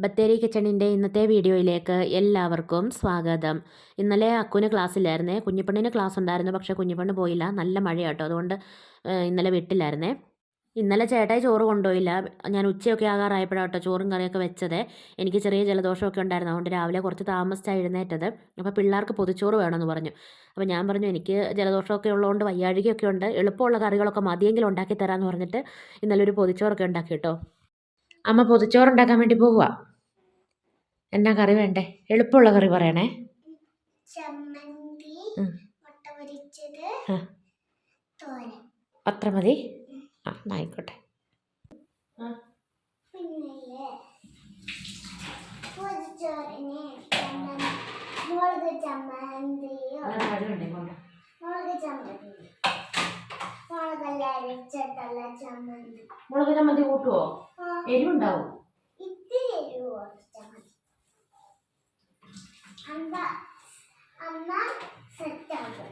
ബത്തേരി കിച്ചണിന്റെ ഇന്നത്തെ വീഡിയോയിലേക്ക് എല്ലാവർക്കും സ്വാഗതം. ഇന്നലെ അക്കുന് ക്ലാസ്സില്ലായിരുന്നേ. കുഞ്ഞിപ്പണ്ണിന് ക്ലാസ് ഉണ്ടായിരുന്നു പക്ഷേ കുഞ്ഞിപ്പണ്ണ് പോയില്ല. നല്ല മഴയാട്ടോ. അതുകൊണ്ട് ഇന്നലെ വിട്ടില്ലായിരുന്നേ. ഇന്നലെ ചേട്ടായി ചോറ് കൊണ്ടുപോയില്ല. ഞാൻ ഉച്ചയൊക്കെ ആകാറായപ്പോഴാട്ടോ ചോറും കറിയൊക്കെ വെച്ചത്. എനിക്ക് ചെറിയ ജലദോഷമൊക്കെ ഉണ്ടായിരുന്നു. അതുകൊണ്ട് രാവിലെ കുറച്ച് താമസിച്ചാണ് എഴുന്നേറ്റത്. അപ്പോൾ പിള്ളേർക്ക് പൊതിച്ചോറ് വേണമെന്ന് പറഞ്ഞു. അപ്പോൾ ഞാൻ പറഞ്ഞു എനിക്ക് ജലദോഷമൊക്കെ ഉള്ളതുകൊണ്ട് വയ്യാഴികയൊക്കെ ഉണ്ട്. എളുപ്പമുള്ള കറികളൊക്കെ മതിയെങ്കിലും ഉണ്ടാക്കി തരാമെന്ന് പറഞ്ഞിട്ട് ഇന്നലെ ഒരു പൊതിച്ചോറൊക്കെ ഉണ്ടാക്കി കേട്ടോ അമ്മ പൊതിച്ചോറുണ്ടാക്കാൻ വേണ്ടി പോവുക എന്നാ കറി വേണ്ടേ? എളുപ്പമുള്ള കറി പറയണേ. അത്ര മതി? ആ ആയിക്കോട്ടെ. മുളക് ചമ്മന്തിയോ? മുളക് ചമ്മന്തി. മുളകല്ല അരച്ചിട്ടുള്ള ചമ്മന്തി. മുളക് ചമ്മന്തി കൂട്ടുവോ? എരിവുണ്ടാവും. അമ്മ സെറ്റാകും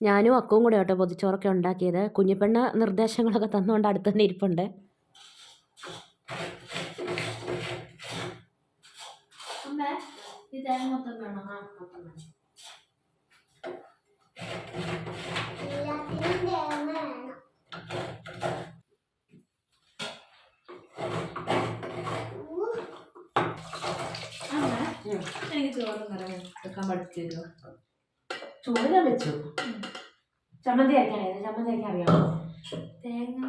ഞാനും അക്കവും കൂടെ കേട്ടോ പൊതിച്ചോറൊക്കെ ഉണ്ടാക്കിയത്. കുഞ്ഞിപ്പെണ്ണ നിർദ്ദേശങ്ങളൊക്കെ തന്നുകൊണ്ട് അടുത്ത് തന്നെ ഇരിപ്പുണ്ട്. എനിക്ക് ചോറ് കറി വെക്കാൻ പഠിച്ചു തരുമോ ചോറ് ഞാൻ വെച്ചു. ചമ്മന്തി അരയ്ക്കാനേ ചമ്മന്തി അരക്കാൻ അറിയാമോ തേങ്ങ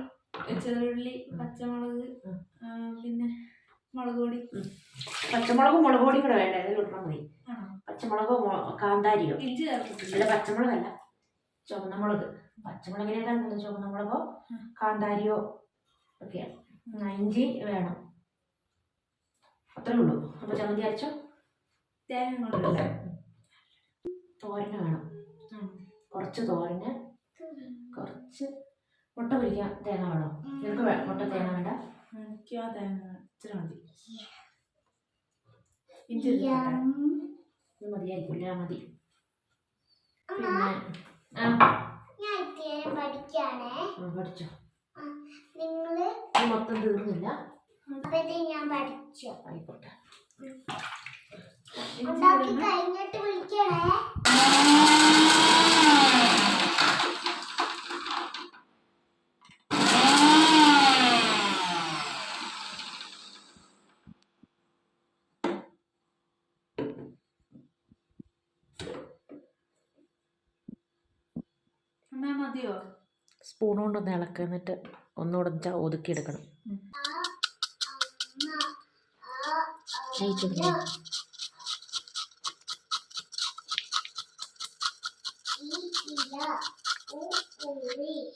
ചെറുള്ളി പച്ചമുളക് പിന്നെ മുളക് പൊടി. പച്ചമുളകും മുളക് പൊടിയും കൂടെ വേണ്ട? ഇതിൽ ഇട്ടാൽ മതി. പച്ചമുളകോ കാന്താരിയോ? ഇഞ്ചി ചേർത്തിട്ടില്ല. പച്ചമുളകല്ല. ചുവന്ന മുളക്. പച്ചമുളകിനേക്കാൾ കൂടുതൽ ചുവന്ന മുളകോ കാന്താരിയോ ഒക്കെയാണ് ഇഞ്ചി വേണം. അത്രേ ഉള്ളൂ. അപ്പോൾ ചമ്മന്തി അരച്ചോ? തേങ്ങ കൊണ്ടില്ല തോരന് വേണം. കുറച്ച് തോരന് കുറച്ച് മുട്ട പൊരിക്കാൻ തേങ്ങ വേണോ? നിനക്ക് മുട്ട തേങ്ങ വേണ്ട? എനിക്ക് ആ തേങ്ങ ഇച്ചിരി മതി. ഇഞ്ചി ഇട്ടില്ല. യം. ഇത് മതിയായിരിക്കില്ല? മതി. പിന്നെ ആ. ഞാൻ പഠിച്ചോ. നിങ്ങൾ? ഇത് മൊത്തം തീർന്നില്ല. അപ്പഴത്തേ ഞാൻ പഠിച്ചു? ആയിക്കോട്ടെ. കഴിഞ്ഞിട്ട് മതിയോ സ്പൂൺ കൊണ്ടൊന്ന് ഇളക്കുക എന്നിട്ട് ഒന്നുകൂടെ ഒതുക്കിയെടുക്കണം അമ്മ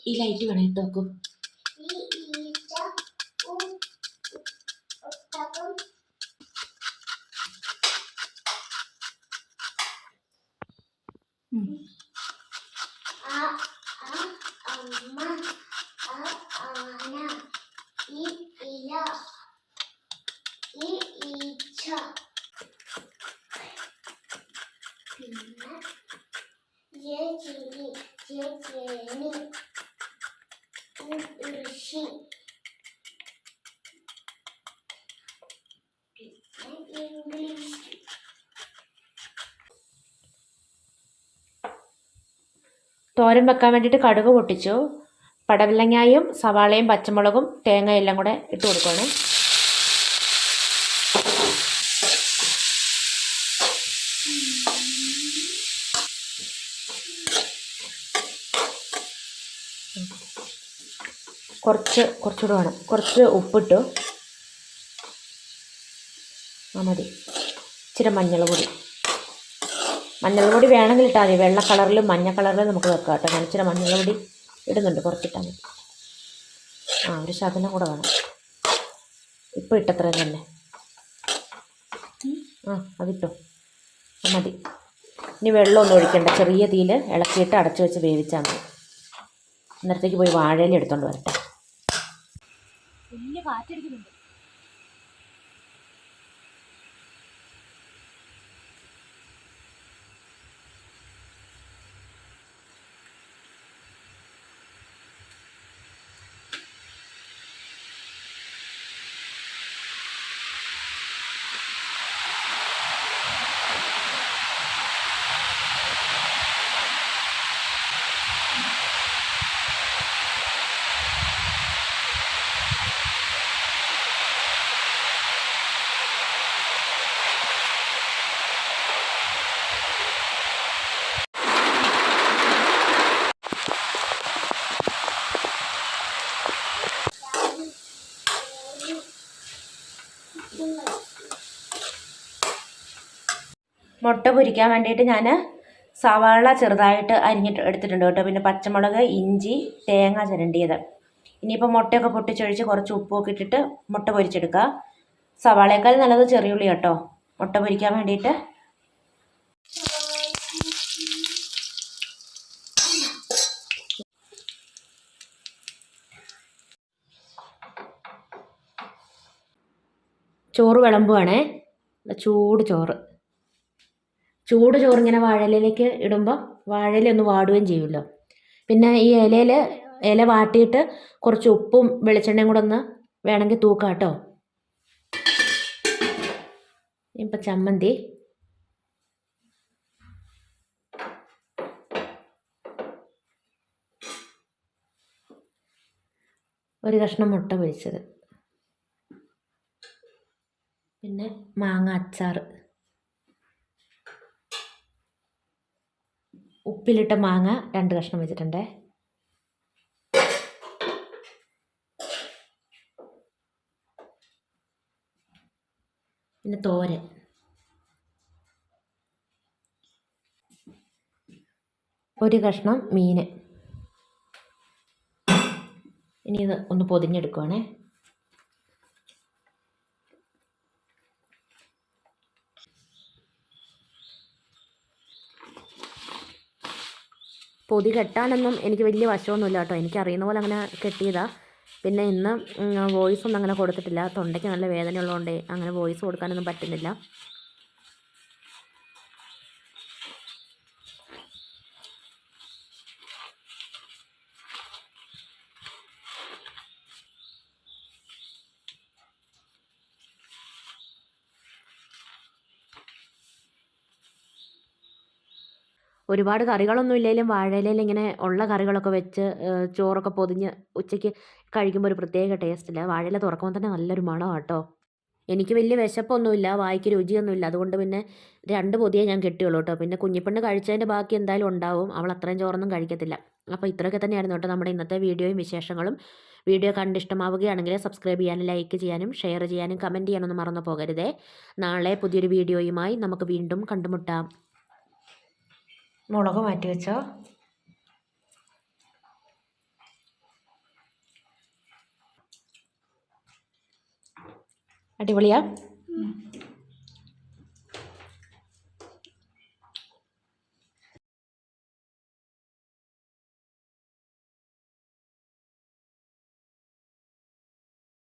ഈ ലൈറ്റ് വേണം ഇട്ട് നോക്കും ഈ ഈച്ച ഊ ഒട്ടകം ആ ആ അമ്മ ആ ആന ഈ ഇല ഈ ഈച്ച പിന്നെ ജെ ചിരി ജെ ചേണി ഈ ഋഷി പിന്നെ ഇംഗ്ലീഷ് തോരൻ വെക്കാൻ വേണ്ടിയിട്ട് കടുക് പൊട്ടിച്ചു. പടവലങ്ങായും സവാളയും പച്ചമുളകും തേങ്ങയും എല്ലാം കൂടെ ഇട്ട് കൊടുക്കുകയാണ് കുറച്ച് കുറച്ചുകൂടെ വേണം. കുറച്ച് ഉപ്പിട്ടു. മതി. ഇച്ചിരി മഞ്ഞൾ പൊടി. മഞ്ഞൾ പൊടി വേണമെങ്കിൽ ഇട്ടാൽ മതി. വെള്ള കളറിലും മഞ്ഞ കളറിലും നമുക്ക് വെക്കാം കേട്ടോ. ഞാൻ ഇച്ചിരി മഞ്ഞൾ പൊടി ഇടുന്നുണ്ട്. കുറച്ചിട്ടാൽ മതി. ആ ഒരു ശകലം കൂടെ വേണം. ഇപ്പം ഇട്ടത്രയും തന്നെ. ആ അതിട്ടോ. അത് മതി. ഇനി വെള്ളമൊന്നും ഒഴിക്കണ്ട. ചെറിയ തീയിൽ ഇളക്കിയിട്ട് അടച്ചു വെച്ച് വേവിച്ചാൽ മതി. അന്നേരത്തേക്ക് പോയി വാഴയില എടുത്തോണ്ട് വരട്ടെ. വലിയ കാറ്റടിക്കുന്നുണ്ട്. മുട്ട പൊരിക്കാൻ വേണ്ടിയിട്ട് ഞാൻ സവാള ചെറുതായിട്ട് അരിഞ്ഞിട്ട് എടുത്തിട്ടുണ്ട് കേട്ടോ. പിന്നെ പച്ചമുളക് ഇഞ്ചി തേങ്ങ ചിരണ്ടിയത്. ഇനിയിപ്പോൾ മുട്ടയൊക്കെ പൊട്ടിച്ചൊഴിച്ച് കുറച്ച് ഉപ്പൊക്കെ ഇട്ടിട്ട് മുട്ട പൊരിച്ചെടുക്കുക. സവാളയേക്കാൾ നല്ലത് ചെറിയുള്ളി കേട്ടോ. മുട്ട പൊരിക്കാൻ വേണ്ടിയിട്ട്. ചോറ് വിളമ്പുവാണേ. ചൂട് ചോറ്. ചൂട് ചോറിങ്ങനെ വാഴയിലേക്ക് ഇടുമ്പോൾ വാഴയിലൊന്ന് വാടുകയും ചെയ്യുമല്ലോ. പിന്നെ ഈ ഇലയിൽ ഇല വാട്ടിയിട്ട് കുറച്ച് ഉപ്പും വെളിച്ചെണ്ണയും കൂടെ ഒന്ന് വേണമെങ്കിൽ തൂക്കാം കേട്ടോ. ഇപ്പം ചമ്മന്തി. ഒരു കഷ്ണം മുട്ട പൊരിച്ചത്. പിന്നെ മാങ്ങ അച്ചാർ ഉപ്പിലിട്ട മാങ്ങ രണ്ട് കഷ്ണം വെച്ചിട്ടുണ്ട്. പിന്നെ തോരൻ. ഒരു കഷ്ണം മീൻ. ഇനി ഇത് ഒന്ന് പൊതിഞ്ഞെടുക്കുവാണേ. പൊതി കെട്ടാനൊന്നും എനിക്ക് വലിയ വശമൊന്നുമില്ല കേട്ടോ. എനിക്കറിയുന്ന പോലെ അങ്ങനെ കെട്ടിയതാണ് പിന്നെ ഇന്ന് വോയിസ് ഒന്നും അങ്ങനെ കൊടുത്തിട്ടില്ല. തൊണ്ടയ്ക്ക് നല്ല വേദന ഉള്ളതുകൊണ്ട് അങ്ങനെ വോയിസ് കൊടുക്കാനൊന്നും പറ്റുന്നില്ല. ഒരുപാട് കറികളൊന്നും ഇല്ലെങ്കിലും വാഴയിലയിൽ ഇങ്ങനെ ഉള്ള കറികളൊക്കെ വെച്ച് ചോറൊക്കെ പൊതിഞ്ഞ് ഉച്ചയ്ക്ക് കഴിക്കുമ്പോൾ ഒരു പ്രത്യേക ടേസ്റ്റില്ല വാഴയില തുറക്കുമ്പോൾ തന്നെ നല്ലൊരു മണമാണ് കേട്ടോ എനിക്ക് വലിയ വിശപ്പൊന്നുമില്ല വായിക്ക് രുചിയൊന്നുമില്ല. അതുകൊണ്ട് പിന്നെ രണ്ട് പൊതിയേ ഞാൻ കെട്ടിയുള്ളൂ കേട്ടോ പിന്നെ കുഞ്ഞിപ്പെണ്ണ് കഴിച്ചതിന്റെ ബാക്കി എന്തായാലും ഉണ്ടാവും. അവൾ അത്രയും ചോറൊന്നും കഴിക്കത്തില്ല. അപ്പോൾ ഇത്രയൊക്കെ തന്നെയായിരുന്നു കേട്ടോ നമ്മുടെ ഇന്നത്തെ വീഡിയോയും വിശേഷങ്ങളും. വീഡിയോ കണ്ട് ഇഷ്ടമാവുകയാണെങ്കിൽ സബ്സ്ക്രൈബ് ചെയ്യാനും ലൈക്ക് ചെയ്യാനും ഷെയർ ചെയ്യാനും കമന്റ് ചെയ്യാനൊന്നും മറന്നു പോകരുതേ. നാളെ പുതിയൊരു വീഡിയോയുമായി നമുക്ക് വീണ്ടും കണ്ടുമുട്ടാം. മുളക് മാറ്റി വെച്ചോ. അടിപൊളിയാ?